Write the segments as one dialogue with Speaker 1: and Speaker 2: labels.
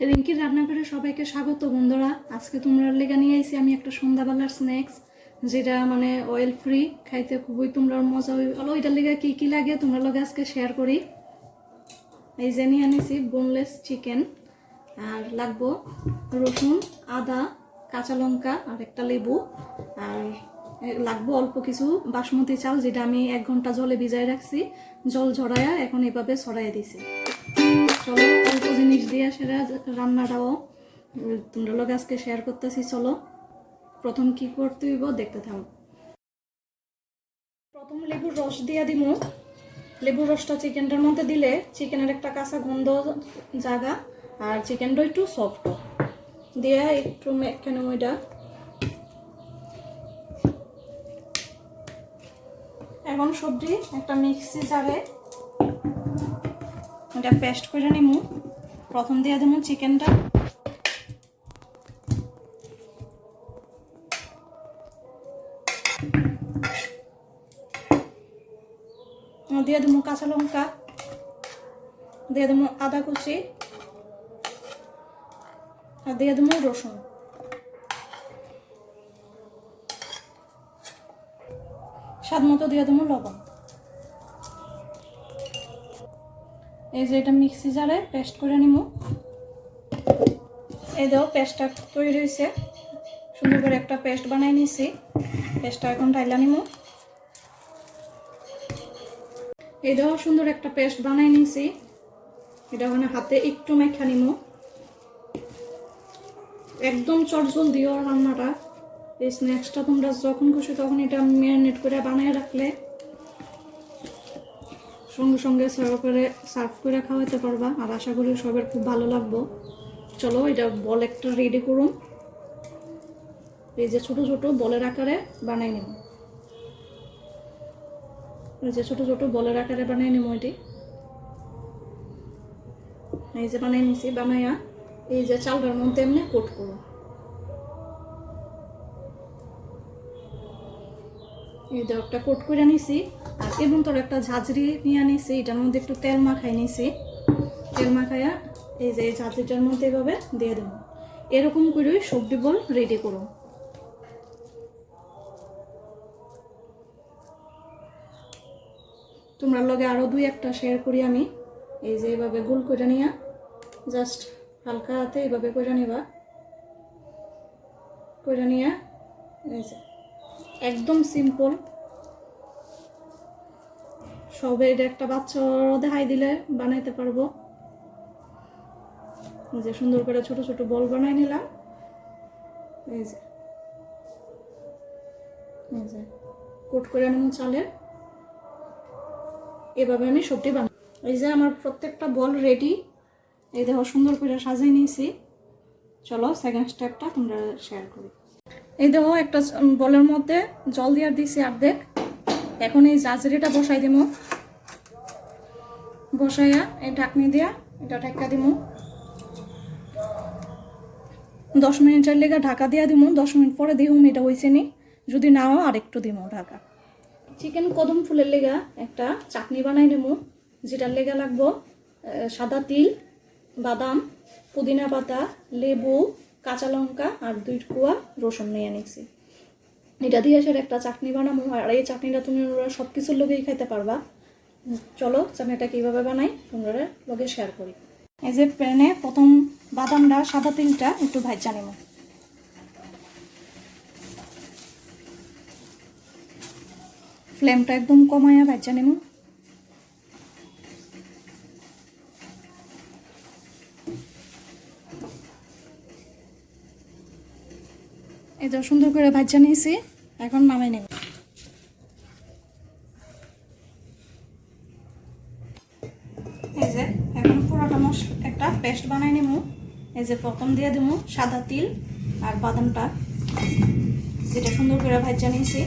Speaker 1: রিঙ্কির রান্নাঘরে সবাইকে স্বাগত, বন্ধুরা। আজকে তোমরা লেগে নিয়ে আইছি আমি একটা সন্ধ্যাবেলার স্ন্যাক্স যেটা মানে অয়েল ফ্রি খাইতে খুবই তোমরা মজা হই বলো এটার লেগে কী কী লাগে তোমরা লগে আজকে শেয়ার করি। এই নিয়ে আনিছি বোনলেস চিকেন আর লাগবো রসুন, আদা, কাঁচা লঙ্কা, আর একটা লেবু। আর লাগবো অল্প কিছু বাসমতি চাল, যেটা আমি এক ঘণ্টা জলে ভিজায় রাখছি। জল ঝরাইয়া এখন এভাবে ছড়াই দিছি চলো, অল্প জিনিস দিয়ে সেটা রান্নাটাও তোমরা লোক আজকে শেয়ার করতেছি, চলো। প্রথম কি করতে হইব, দেখতে থাকো প্রথম লেবুর রস দিয়ে দিব লেবুর রসটা চিকেনটার মধ্যে দিলে চিকেনের একটা কাঁচা গন্ধ জাগা, আর চিকেনটা একটু সফট দিয়ে একটু কেন ওইটা এখন সবজি একটা মিক্সি জারে এটা পেস্ট করে নিমু। প্রথম দিয়ে দেবো চিকেনটা। দিয়ে দেবো কাঁচা লঙ্কা। দিয়ে দেবো আদা কুচি। আর দিয়ে দেবো রসুন। স্বাদ মতো দিয়ে দেবো লবণ। এই যে এটা মিক্সি জারে পেস্ট করে নিব এই দাও পেস্টটা তৈরি হয়েছে। সুন্দর করে একটা পেস্ট বানাই নিছি। পেস্টটা এখন ঢাইলা নিব এই দাও সুন্দর একটা পেস্ট বানাই নিছি। এটা ওখানে হাতে একটু মেখা নিব একদম চটজল দিও রান্নাটা। এই স্ন্যাক্সটা তোমরা যখন খুশি তখন এটা ম্যারিনেট করে বানিয়ে রাখলে সঙ্গে সঙ্গে সার্ভ করে সার্ভ করে খাওয়াতে পারবা। আর আশা করি সবার খুব ভালো লাগবো। চলো, এটা বল একটা রেডি করুন। এই যে ছোট ছোট বলের আকারে বানাই নেব। এই যে ছোট ছোট বলের আকারে বানাই নেব এটি। এই যে বানাই নিছি, বানাইয়া এই যে চালটার মধ্যে এমনি কোট করুন এই একটা কোট করে নিছি আর এবং তোর একটা ঝাঁঝরি নিয়ে নিছি এটার মধ্যে একটু তেল মাখাই নিছি। তেল মাখাইয়া এই যে এই ঝাঁঝরিটার মধ্যে এভাবে দিয়ে দেবো। এরকম করে সবজি বল রেডি করো তোমরা লগে আরও দুই একটা শেয়ার করি আমি। এই যে এইভাবে গোল করে নিয়া জাস্ট হালকা হাতে এইভাবে করে নিবা। করে নিয়া, এই যে একদম সিম্পল সবে এটা একটা বাচ্চা দেখাই দিলে বানাইতে পারব। যে সুন্দর করে ছোট ছোট বল বানাই নিলাম। এই যে। এই যে। কোট করে নেব চালের। এভাবে আমি সবজি বানাই। এই যে আমার প্রত্যেকটা বল রেডি এই দেখো সুন্দর করে সাজিয়ে নিয়েছি। চলো সেকেন্ড স্টেপটা তোমরা শেয়ার করি। এই দেখো একটা বলের মধ্যে জল দিয়ে দিছি অর্ধেক। এখন এই জাজরিটা বসাই দিব বসাইয়া এই ঢাকনি দিয়া এটা ঢাকা দিব দশ মিনিটের লেগে ঢাকা দিয়া দিব দশ মিনিট পরে দিহুম এটা হয়েছে নি। যদি না হয় আরেকটু দিব ঢাকা। চিকেন কদম ফুলের লেগা একটা চাটনি বানাই নেব যেটার লেগা লাগবো সাদা তিল, বাদাম, পুদিনা পাতা, লেবু কাঁচা লঙ্কা আর দুই কুয়া রসুন নিয়ে নিচ্ছি এটা দিয়ে সেটা একটা চাটনি বানাবো, আর এই চাটনিটা তুমি ওরা সব কিছুর লোকেই খাইতে পারবা। চলো চাটনিটা কীভাবে বানাই, তোমরা লোকে শেয়ার করি। এই যে প্যানে প্রথম বাদামটা, সাদা তিলটা একটু ভাজা নেব। ফ্লেমটা একদম কমায়া ভাজা নেব। এই সুন্দর করে ভাজা নিয়েছি এখন নামাই নেব। এই যে এখন পুরোটা মশ, একটা পেস্ট বানাই নেব। এই যে প্রথম দিয়ে দেবো সাদা তিল আর বাদামটা, যেটা সুন্দর করে ভাজা নিয়েছি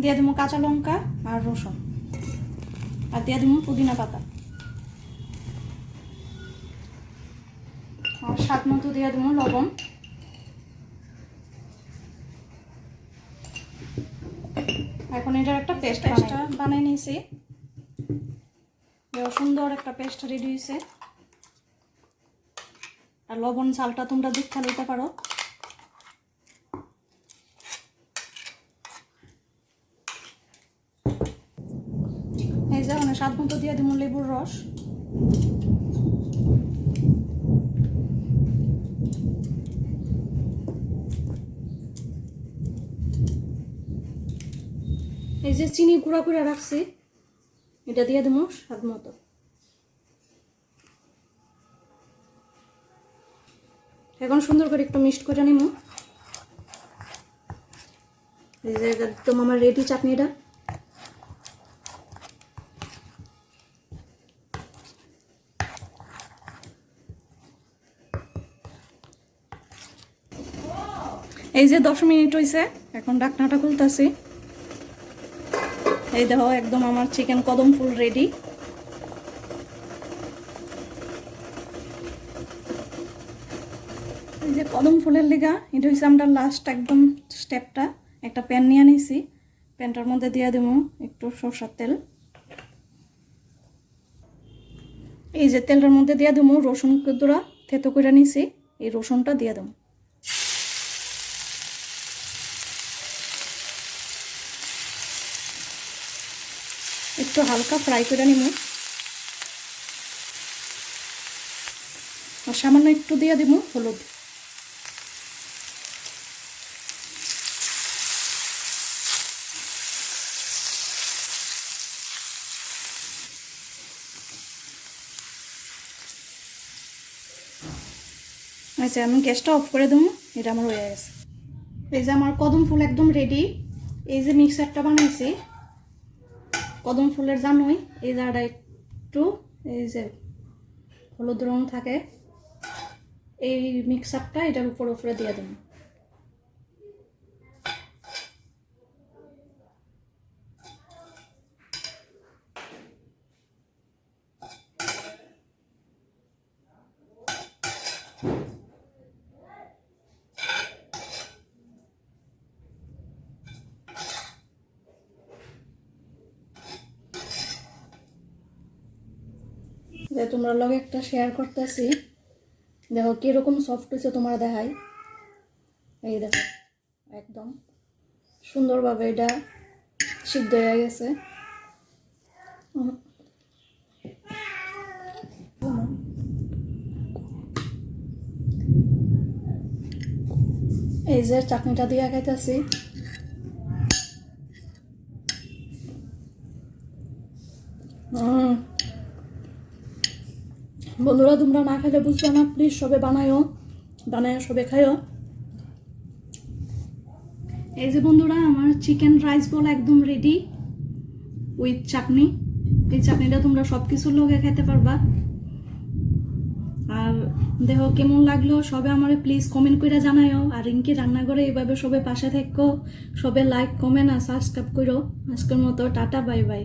Speaker 1: দিয়ে দেবো কাঁচা লঙ্কা আর রসুন। আর দিয়ে দেবো পুদিনা পাতা। আর স্বাদ মতো দিয়ে দেবো লবণ এখন এটার একটা পেস্ট বানাই নিয়েছি। সুন্দর একটা পেস্ট রেডি হয়েছে। আর লবণ চালটা তোমরা দীক্ষা নিতে পারো। এই যে মানে স্বাদ মতো দিয়ে দিব লেবুর রস। এই যে চিনি গুঁড়া করে রাখছি, এটা দিয়ে দেবো স্বাদ মতো। এখন সুন্দর করে একটু মিক্সড করে নিব। এই যে একদম আমার রেডি চাটনিটা। এই যে দশ মিনিট হয়েছে এখন ডাকনাটা খুলতেছি। এই দেখো, একদম আমার চিকেন কদম ফুল রেডি এই যে কদম ফুলের লিগা, এটা হচ্ছে আমরা লাস্ট একদম স্টেপটা একটা প্যান নিয়ে নিছি প্যানটার মধ্যে দিয়ে দেবো একটু সরষার তেল। এই যে তেলটার মধ্যে দিয়ে দেবো রসুন কুদুরা, থেতো করে নিছি। এই রসুনটা দিয়ে দেবো একটু হালকা ফ্রাই করে নিব। আর সামান্য একটু দিয়ে দিব হলুদ। আচ্ছা আমি গ্যাসটা অফ করে দেবো, এটা আমার হয়ে গেছে। এই যে আমার কদম ফুল একদম রেডি এই যে মিক্সারটা বানাইছি কদম ফুলের জানোই এই জারটা একটু, এই যে হলুদ রং থাকে, এই মিক্সারটা এটার উপর উপরে দিয়ে দেবো। যে তোমরা লগে একটা শেয়ার করতেছি। দেখো কীরকম সফট হয়েছে তোমরা দেখাই। এই দেখো, একদম। সুন্দরভাবে এটা সিদ্ধ হয়ে গেছে। এই যে চাটনিটা দিয়ে খাইতেছি। হুম বন্ধুরা, তোমরা না খেলে বুঝবে না। প্লিজ সবে বানায়ও বানায়, সবে খাইও এই যে বন্ধুরা, আমার চিকেন রাইস বল একদম রেডি উইথ চাটনি। এই চাটনিটা তোমরা সব কিছুর লগে খেতে পারবা। আর দেখো কেমন লাগল, সবে আমার প্লিজ কমেন্ট করে জানাইও আর রিঙ্কি রান্না করে এইভাবে সবে পাশে থেকো। সবে লাইক কমেন্ট আর সাবস্ক্রাইব করো আজকের মতো, টাটা বাই বাই